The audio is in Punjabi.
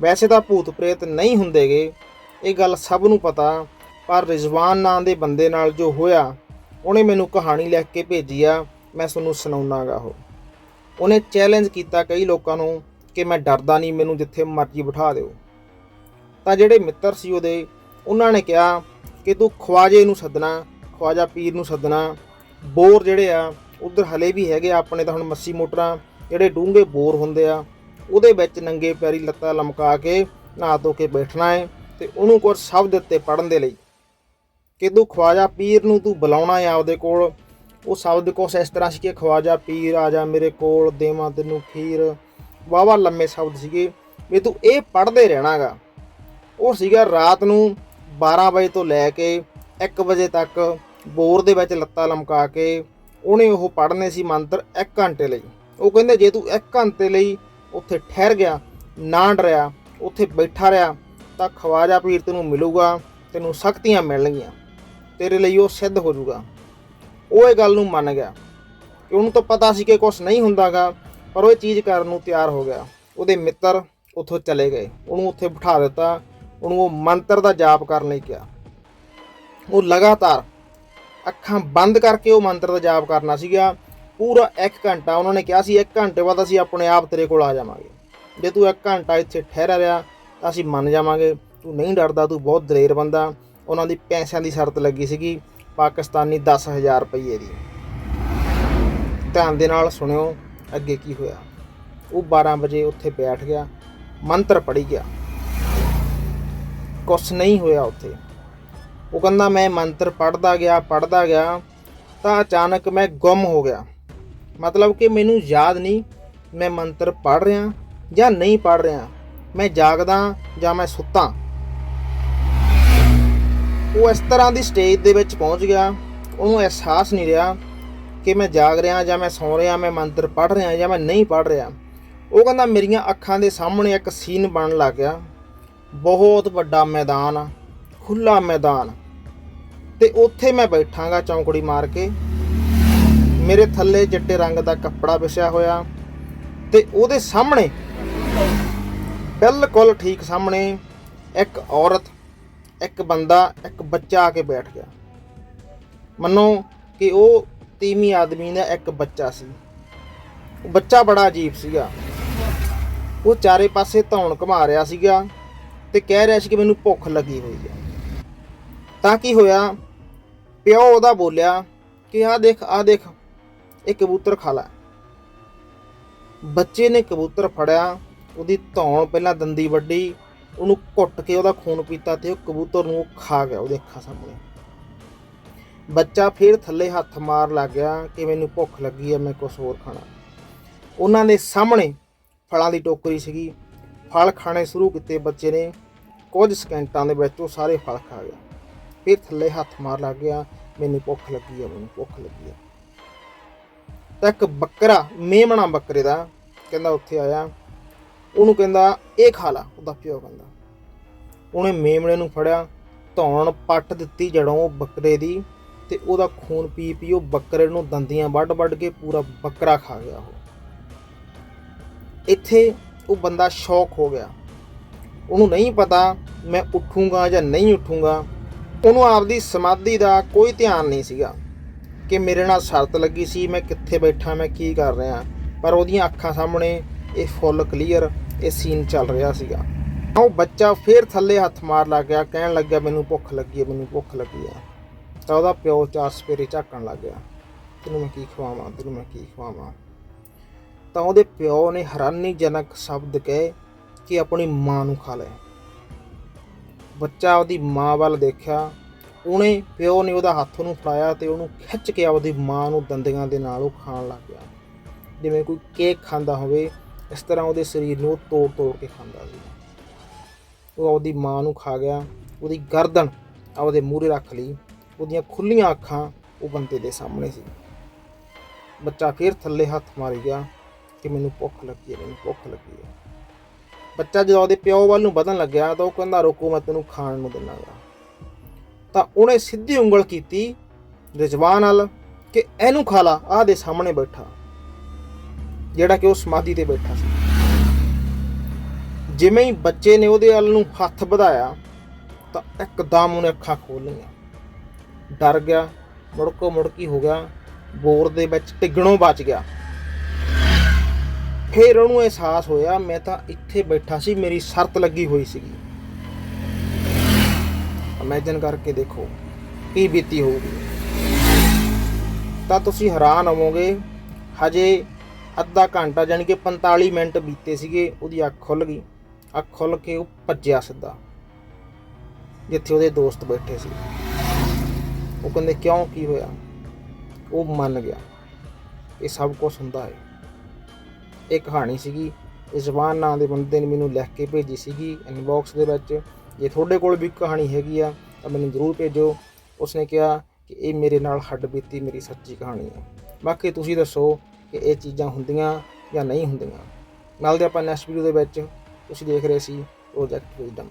ਵੈਸੇ ਤਾਂ ਭੂਤ ਪ੍ਰੇਤ ਨਹੀਂ ਹੁੰਦੇਗੇ। ਇਹ ਗੱਲ ਸਭ ਨੂੰ ਪਤਾ ਪਰ ਰਿਜ਼ਵਾਨ ਨਾਂ ਦੇ ਬੰਦੇ ਨਾਲ ਜੋ ਹੋਇਆ ਉਹਨੇ ਮੈਨੂੰ ਕਹਾਣੀ ਲਿਖ ਕੇ ਭੇਜੀ ਆ ਮੈਂ ਤੁਹਾਨੂੰ ਸੁਣਾਉਣਾਗਾ ਉਹ। ਉਹਨੇ ਚੈਲੰਜ ਕੀਤਾ ਕਈ ਲੋਕਾਂ ਨੂੰ ਕਿ ਮੈਂ ਡਰਦਾ ਨਹੀਂ ਮੈਨੂੰ ਜਿੱਥੇ ਮਰਜ਼ੀ ਬਿਠਾ ਦਿਓ। ਤਾਂ ਜਿਹੜੇ ਮਿੱਤਰ ਸੀ ਉਹਦੇ ਉਹਨਾਂ ਨੇ ਕਿਹਾ ਕਿ ਤੂੰ ਖਵਾਜੇ ਨੂੰ ਸੱਦਣਾ ਖਵਾਜਾ ਪੀਰ ਨੂੰ ਸੱਦਣਾ। ਬੋਰ ਜਿਹੜੇ ਆ ਉਧਰ ਹਲੇ ਵੀ ਹੈਗੇ ਆ, ਆਪਣੇ ਤਾਂ ਹੁਣ ਮੱਸੀ ਮੋਟਰਾਂ ਜਿਹੜੇ ਡੂੰਘੇ ਬੋਰ ਹੁੰਦੇ ਆ ਉਹਦੇ ਵਿੱਚ ਨੰਗੇ ਪੈਰੀ ਲੱਤਾਂ ਲਮਕਾ ਕੇ ਨਹਾ ਧੋ ਕੇ ਬੈਠਣਾ ਹੈ ਤੇ ਉਹਨੂੰ ਕੁਝ ਸ਼ਬਦ ਦਿੱਤੇ ਪੜਨ ਦੇ ਲਈ। ਕਿ ਤੂੰ ਖਵਾਜਾ ਪੀਰ ਨੂੰ ਤੂੰ ਬੁਲਾਉਣਾ ਹੈ ਆਪਦੇ ਕੋਲ? ਉਹ ਸ਼ਬਦ ਕੁਛ ਇਸ ਤਰ੍ਹਾਂ ਸੀ ਕਿ ਖਵਾਜਾ ਪੀਰ ਆ ਜਾ ਮੇਰੇ ਕੋਲ, ਦੇਵਾਂ ਤੈਨੂੰ ਖੀਰ। ਵਾਵਾ ਲੰਮੇ ਸ਼ਬਦ ਸੀਗੇ। ਵੀ ਤੂੰ ਇਹ ਪੜ੍ਹਦੇ ਰਹਿਣਾਗਾ। ਉਹ ਸੀਗਾ ਰਾਤ ਨੂੰ 12 ਵਜੇ ਤੋਂ ਲੈ ਕੇ 1 ਵਜੇ ਤੱਕ ਬੋਰ ਦੇ ਵਿੱਚ ਲੱਤਾਂ ਲਮਕਾ ਕੇ ਉਹਨੇ ਉਹ ਪੜ੍ਹਨੇ ਸੀ ਮੰਤਰ 1 ਘੰਟੇ ਲਈ। ਉਹ ਕਹਿੰਦੇ ਜੇ ਤੂੰ 1 ਘੰਟੇ ਲਈ ਉੱਥੇ ਠਹਿਰ ਗਿਆ, ਨਾ ਡਰਿਆ, ਉੱਥੇ ਬੈਠਾ ਰਿਹਾ, ਤਾਂ ਖਵਾਜਾ ਪੀਰ ਤੈਨੂੰ ਮਿਲੂਗਾ, ਤੈਨੂੰ ਸ਼ਕਤੀਆਂ ਮਿਲਣਗੀਆਂ, ਤੇਰੇ ਲਈ ਉਹ ਸਿੱਧ ਹੋ ਜਾਊਗਾ। ਉਹ ਇਹ ਗੱਲ ਨੂੰ ਮੰਨ ਗਿਆ। ਕਿ ਉਹਨੂੰ ਤਾਂ ਪਤਾ ਸੀ ਕਿ ਕੁਝ ਨਹੀਂ ਹੁੰਦਾਗਾ, ਪਰ ਉਹ ਇਹ ਚੀਜ਼ ਕਰਨ ਨੂੰ ਤਿਆਰ ਹੋ ਗਿਆ। ਉਹਦੇ ਮਿੱਤਰ ਉੱਥੋਂ ਚਲੇ ਗਏ। ਉਹਨੂੰ ਉੱਥੇ ਬਿਠਾ ਦਿੱਤਾ। ਉਹਨੂੰ ਉਹ ਮੰਤਰ ਦਾ ਜਾਪ ਕਰਨ ਲਈ ਕਿਹਾ। ਉਹ ਲਗਾਤਾਰ ਅੱਖਾਂ ਬੰਦ ਕਰਕੇ ਉਹ ਮੰਤਰ ਦਾ ਜਾਪ ਕਰਨਾ ਸੀਗਾ। ਪੂਰਾ 1 ਘੰਟਾ ਉਹਨਾਂ ਨੇ ਕਿਹਾ ਸੀ 1 ਘੰਟੇ ਬਾਅਦ ਅਸੀਂ ਆਪਣੇ ਆਪ ਤੇਰੇ ਕੋਲ ਆ ਜਾਵਾਂਗੇ। ਜੇ ਤੂੰ 1 ਘੰਟਾ ਇੱਥੇ ਠਹਿਰਾ ਰਿਹਾ, ਤਾਂ ਅਸੀਂ ਮੰਨ ਜਾਵਾਂਗੇ, ਤੂੰ ਨਹੀਂ ਡਰਦਾ, ਤੂੰ ਬਹੁਤ ਦਲੇਰ ਬੰਦਾ। ਉਹਨਾਂ ਦੀ ਪੈਸਿਆਂ ਦੀ ਸ਼ਰਤ ਲੱਗੀ ਸੀਗੀ, ਪਾਕਿਸਤਾਨੀ 10000 ਰੁਪਏ ਦੀ। ਧਿਆਨ ਦੇ ਨਾਲ ਸੁਣਿਓ, ਅੱਗੇ ਕੀ ਹੋਇਆ। ਉਹ 12 ਵਜੇ ਉੱਥੇ ਬੈਠ ਗਿਆ, ਮੰਤਰ ਪੜ੍ਹੀ ਗਿਆ। ਕੁਛ ਨਹੀਂ ਹੋਇਆ ਉੱਥੇ। ਉਹ ਕਹਿੰਦਾ, ਮੈਂ ਮੰਤਰ ਪੜ੍ਹਦਾ ਗਿਆ ਪੜ੍ਹਦਾ ਗਿਆ, ਤਾਂ ਅਚਾਨਕ ਮੈਂ ਗੁੰਮ ਹੋ ਗਿਆ। ਮਤਲਬ ਕਿ ਮੈਨੂੰ ਯਾਦ ਨਹੀਂ ਮੈਂ ਮੰਤਰ ਪੜ੍ਹ ਰਿਹਾ ਜਾਂ ਨਹੀਂ ਪੜ੍ਹ ਰਿਹਾ। ਮੈਂ ਜਾਗਦਾ ਜਾਂ ਮੈਂ ਸੁੱਤਾ। ਉਹ ਇਸ ਤਰ੍ਹਾਂ ਦੀ ਸਟੇਜ ਦੇ ਵਿੱਚ ਪਹੁੰਚ ਗਿਆ। ਉਹਨੂੰ ਅਹਿਸਾਸ ਨਹੀਂ ਰਿਹਾ ਕਿ ਮੈਂ ਜਾਗ ਰਿਹਾ ਜਾਂ ਮੈਂ ਸੌਂ ਰਿਹਾ, ਮੈਂ ਮੰਤਰ ਪੜ੍ਹ ਰਿਹਾ ਜਾਂ ਮੈਂ ਨਹੀਂ ਪੜ੍ਹ ਰਿਹਾ। ਉਹ ਕਹਿੰਦਾ ਮੇਰੀਆਂ ਅੱਖਾਂ ਦੇ ਸਾਹਮਣੇ ਇੱਕ ਸੀਨ ਬਣਨ ਲੱਗ ਗਿਆ। ਬਹੁਤ ਵੱਡਾ ਮੈਦਾਨ ਆ ਖੁੱਲਾ ਮੈਦਾਨ। ਤੇ ਉੱਥੇ ਮੈਂ ਬੈਠਾਂਗਾ ਚੌਂਕੜੀ ਮਾਰ ਕੇ। ਮੇਰੇ ਥੱਲੇ ਚਿੱਟੇ ਰੰਗ ਦਾ ਕੱਪੜਾ ਵਿਛਿਆ ਹੋਇਆ ਤੇ ਉਹਦੇ ਸਾਹਮਣੇ ਬਿਲਕੁਲ ਠੀਕ ਸਾਹਮਣੇ ਇੱਕ ਔਰਤ, ਇੱਕ ਬੰਦਾ, ਇੱਕ ਬੱਚਾ ਆ ਕੇ ਬੈਠ ਗਿਆ। ਮੰਨੋ ਕਿ ਉਹ ਤੀਵੀਂ ਆਦਮੀ ਦਾ ਇੱਕ ਬੱਚਾ ਸੀ। ਉਹ ਬੱਚਾ ਬੜਾ ਅਜੀਬ ਸੀਗਾ। ਉਹ ਚਾਰੇ ਪਾਸੇ ਧੌਣ ਘੁਮਾ ਰਿਹਾ ਸੀਗਾ ਤੇ ਕਹਿ ਰਿਹਾ ਸੀ ਕਿ ਮੈਨੂੰ ਭੁੱਖ ਲੱਗੀ ਹੋਈ ਹੈ ਤਾਂ ਕੀ ਹੋਇਆ? ਪਿਓ ਉਹਦਾ ਬੋਲਿਆ ਕਿ ਆਹ ਦੇਖ ਆਹ ਦੇਖ ਇਹ ਕਬੂਤਰ ਖਾ ਲੈ। ਬੱਚੇ ਨੇ ਕਬੂਤਰ ਫੜਿਆ, ਉਹਦੀ ਧੌਣ ਪਹਿਲਾਂ ਦੰਦੀ ਵੱਡੀ ਉਹਨੂੰ ਘੁੱਟ ਕੇ ਉਹਦਾ ਖੂਨ ਪੀਤਾ ਤੇ ਉਹ ਕਬੂਤਰ ਨੂੰ ਖਾ ਗਿਆ ਉਹਦੇ ਅੱਖਾਂ ਸਾਹਮਣੇ। ਬੱਚਾ ਫਿਰ ਥੱਲੇ ਹੱਥ ਮਾਰ ਲੱਗ ਗਿਆ ਕਿ ਮੈਨੂੰ ਭੁੱਖ ਲੱਗੀ ਹੈ ਮੈਂ ਕੁਝ ਹੋਰ ਖਾਣਾ। ਉਹਨਾਂ ਦੇ ਸਾਹਮਣੇ ਫਲਾਂ ਦੀ ਟੋਕਰੀ ਸੀਗੀ। ਫਲ ਖਾਣੇ ਸ਼ੁਰੂ ਕੀਤੇ ਬੱਚੇ ਨੇ। ਕੁਝ ਸਕਿੰਟਾਂ ਦੇ ਵਿੱਚ ਉਹ ਸਾਰੇ ਫਲ ਖਾ ਗਿਆ ਫਿਰ ਥੱਲੇ ਹੱਥ ਮਾਰ ਲੱਗ ਗਿਆ, ਮੈਨੂੰ ਭੁੱਖ ਲੱਗੀ ਹੈ ਮੈਨੂੰ ਭੁੱਖ ਲੱਗੀ ਹੈ ਤਾਂ ਇੱਕ ਬੱਕਰਾ, ਮੇਮਣਾ ਬੱਕਰੇ ਦਾ ਕਹਿੰਦਾ ਉੱਥੇ ਆਇਆ। ਉਹਨੂੰ ਕਹਿੰਦਾ, ਇਹ ਖਾ ਲਾ। ਉਹਦਾ ਪਿਓ ਕਹਿੰਦਾ। ਉਹਨੇ ਮੇਮਣੇ ਨੂੰ ਫੜਿਆ, ਧੌਣ ਪੱਟ ਦਿੱਤੀ ਜੜੋਂ ਉਹ ਬੱਕਰੇ ਦੀ ਤੇ ਉਹਦਾ ਖੂਨ ਪੀ ਪੀ ਉਹ ਬੱਕਰੇ ਨੂੰ ਦੰਦੀਆਂ ਵੱਢ ਵੱਢ ਕੇ ਪੂਰਾ ਬੱਕਰਾ ਖਾ ਗਿਆ ਉਹ। ਇੱਥੇ ਉਹ ਬੰਦਾ ਸ਼ੌਕ ਹੋ ਗਿਆ। ਉਹਨੂੰ ਨਹੀਂ ਪਤਾ ਮੈਂ ਉੱਠੂਗਾ ਜਾਂ ਨਹੀਂ ਉੱਠੂਗਾ। ਉਹਨੂੰ ਆਪਦੀ ਸਮਾਧੀ ਦਾ ਕੋਈ ਧਿਆਨ ਨਹੀਂ ਸੀਗਾ। ਕਿ ਮੇਰੇ ਨਾਲ ਸ਼ਰਤ ਲੱਗੀ ਸੀ, ਮੈਂ ਕਿੱਥੇ ਬੈਠਾ, ਮੈਂ ਕੀ ਕਰ ਰਿਹਾ। ਪਰ ਉਹਦੀਆਂ ਅੱਖਾਂ ਸਾਹਮਣੇ ਇਹ ਫੁੱਲ ਕਲੀਅਰ, ਇਹ ਸੀਨ ਚੱਲ ਰਿਹਾ ਸੀਗਾ। ਉਹ ਬੱਚਾ ਫੇਰ ਥੱਲੇ ਹੱਥ ਮਾਰ ਲੱਗ ਗਿਆ, ਕਹਿਣ ਲੱਗਿਆ, ਮੈਨੂੰ ਭੁੱਖ ਲੱਗੀ ਹੈ, ਮੈਨੂੰ ਭੁੱਖ ਲੱਗੀ ਹੈ। ਤਾਂ ਉਹਦਾ ਪਿਓ ਚਾਰ ਸਪੇਰੇ ਝਾਕਣ ਲੱਗ ਗਿਆ। ਤੈਨੂੰ ਮੈਂ ਕੀ ਖਵਾਵਾਂ, ਤੈਨੂੰ ਮੈਂ ਕੀ ਖਵਾਵਾਂ? ਤਾਂ ਉਹਦੇ ਪਿਓ ਨੇ ਹੈਰਾਨੀਜਨਕ ਸ਼ਬਦ ਕਹੇ ਕਿ ਆਪਣੀ ਮਾਂ ਨੂੰ ਖਾ ਲੈ ਬੱਚਾ ਉਹਦੀ ਮਾਂ ਵੱਲ ਦੇਖਿਆ। ਉਹਨੇ ਪਿਓ ਨੇ ਉਹਦਾ ਹੱਥ ਨੂੰ ਫੜਾਇਆ ਤੇ ਉਹਨੂੰ ਖਿੱਚ ਕੇ ਆਪਦੀ ਮਾਂ ਨੂੰ ਦੰਦਿਆਂ ਦੇ ਨਾਲ ਉਹ ਖਾਣ ਲੱਗ ਗਿਆ। ਜਿਵੇਂ ਕੋਈ ਕੇਕ ਖਾਂਦਾ ਹੋਵੇ, ਇਸ ਤਰ੍ਹਾਂ ਉਹਦੇ ਸਰੀਰ ਨੂੰ ਉਹ ਤੋੜ ਤੋੜ ਕੇ ਖਾਂਦਾ ਸੀ। ਉਹ ਆਪਦੀ ਮਾਂ ਨੂੰ ਖਾ ਗਿਆ, ਉਹਦੀ ਗਰਦਨ ਆਪਦੇ ਮੂਹਰੇ ਰੱਖ ਲਈ, ਉਹਦੀਆਂ ਖੁੱਲੀਆਂ ਅੱਖਾਂ ਉਹ ਬੰਦੇ ਦੇ ਸਾਹਮਣੇ ਸੀ। ਬੱਚਾ ਫੇਰ ਥੱਲੇ ਹੱਥ ਮਾਰੀ ਗਿਆ ਕਿ ਮੈਨੂੰ ਭੁੱਖ ਲੱਗੀ ਹੈ, ਮੈਨੂੰ ਭੁੱਖ ਲੱਗੀ ਹੈ। ਬੱਚਾ ਜਦੋਂ ਉਹਦੇ ਪਿਓ ਵੱਲ ਨੂੰ ਵਧਣ ਲੱਗਿਆ ਤਾਂ ਉਹ ਕਹਿੰਦਾ, ਰੁਕੋ, ਮੈਂ ਤੈਨੂੰ ਖਾਣ ਨੂੰ ਦਿੰਨਾਗਾ ਤਾਂ ਉਹਨੇ ਸਿੱਧੀ ਉਂਗਲ ਕੀਤੀ ਰਿਜਵਾਨ ਨਾਲ ਕਿ ਇਹਨੂੰ ਖਾ ਲਾ, ਆਹ ਦੇ ਸਾਹਮਣੇ ਬੈਠਾ। ਜਿਹੜਾ ਕਿ ਉਹ ਸਮਾਧੀ ਤੇ ਬੈਠਾ ਸੀ। ਜਿਵੇਂ ਹੀ ਬੱਚੇ ਨੇ ਉਹਦੇ ਵੱਲ ਨੂੰ ਹੱਥ ਵਧਾਇਆ, ਤਾਂ ਇੱਕਦਮ ਉਹਨੇ ਅੱਖਾਂ ਖੋਲ ਲਈਆਂ ਡਰ ਗਿਆ, ਮੁੜਕੋ ਮੁੜਕੀ ਹੋ ਗਿਆ, ਬੋਰ ਦੇ ਵਿੱਚ ਟਿਗਣੋਂ ਬਚ ਗਿਆ। ਫਿਰ ਉਹਨੂੰ ਅਹਿਸਾਸ ਹੋਇਆ, ਮੈਂ ਤਾਂ ਇੱਥੇ ਬੈਠਾ ਸੀ, ਮੇਰੀ ਸ਼ਰਤ ਲੱਗੀ ਹੋਈ ਸੀਗੀ। ਇਮੇਜਿਨ ਕਰਕੇ ਦੇਖੋ, ਕੀ ਬੀਤੀ ਹੋਊਗੀ। ਤਾਂ ਤੁਸੀਂ ਹੈਰਾਨ ਹੋਵੋਗੇ, ਹਜੇ ਅੱਧਾ ਘੰਟਾ ਜਾਣੀ ਕਿ 45 ਮਿੰਟ ਬੀਤੇ ਸੀਗੇ, ਉਹਦੀ ਅੱਖ ਖੁੱਲ ਗਈ। ਅੱਖ ਖੁੱਲ ਕੇ ਉਹ ਭੱਜਿਆ ਸਿੱਧਾ, ਜਿੱਥੇ ਉਹਦੇ ਦੋਸਤ ਬੈਠੇ ਸੀ। ਉਹ ਕਹਿੰਦੇ, ਕਿਉਂ, ਕੀ ਹੋਇਆ? ਉਹ ਮੰਨ ਗਿਆ, ਇਹ ਸਭ ਕੁਝ ਹੁੰਦਾ ਹੈ। ਇਹ ਕਹਾਣੀ ਸੀਗੀ ਜ਼ਬਾਨ ਨਾਂ ਦੇ ਬੰਦੇ ਨੇ ਮੈਨੂੰ ਲਿਖ ਕੇ ਭੇਜੀ ਸੀਗੀ ਇਨਬਾਕਸ ਦੇ ਵਿੱਚ। ਜੇ ਤੁਹਾਡੇ ਕੋਲ ਵੀ ਕਹਾਣੀ ਹੈਗੀ ਆ, ਤਾਂ ਮੈਨੂੰ ਜ਼ਰੂਰ ਭੇਜੋ। ਉਸਨੇ ਕਿਹਾ ਕਿ ਇਹ ਮੇਰੇ ਨਾਲ ਹੱਡ ਬੀਤੀ ਮੇਰੀ ਸੱਚੀ ਕਹਾਣੀ ਹੈ ਬਾਕੀ ਤੁਸੀਂ ਦੱਸੋ ਕਿ ਇਹ ਚੀਜ਼ਾਂ ਹੁੰਦੀਆਂ ਜਾਂ ਨਹੀਂ ਹੁੰਦੀਆਂ। ਮਿਲਦੇ ਆਪਾਂ ਨੈਕਸਟ ਵੀਡੀਓ ਦੇ ਵਿੱਚ। ਤੁਸੀਂ ਦੇਖ ਰਹੇ ਸੀ ਪ੍ਰੋਜੈਕਟ ਵਿਜ਼ਡਮ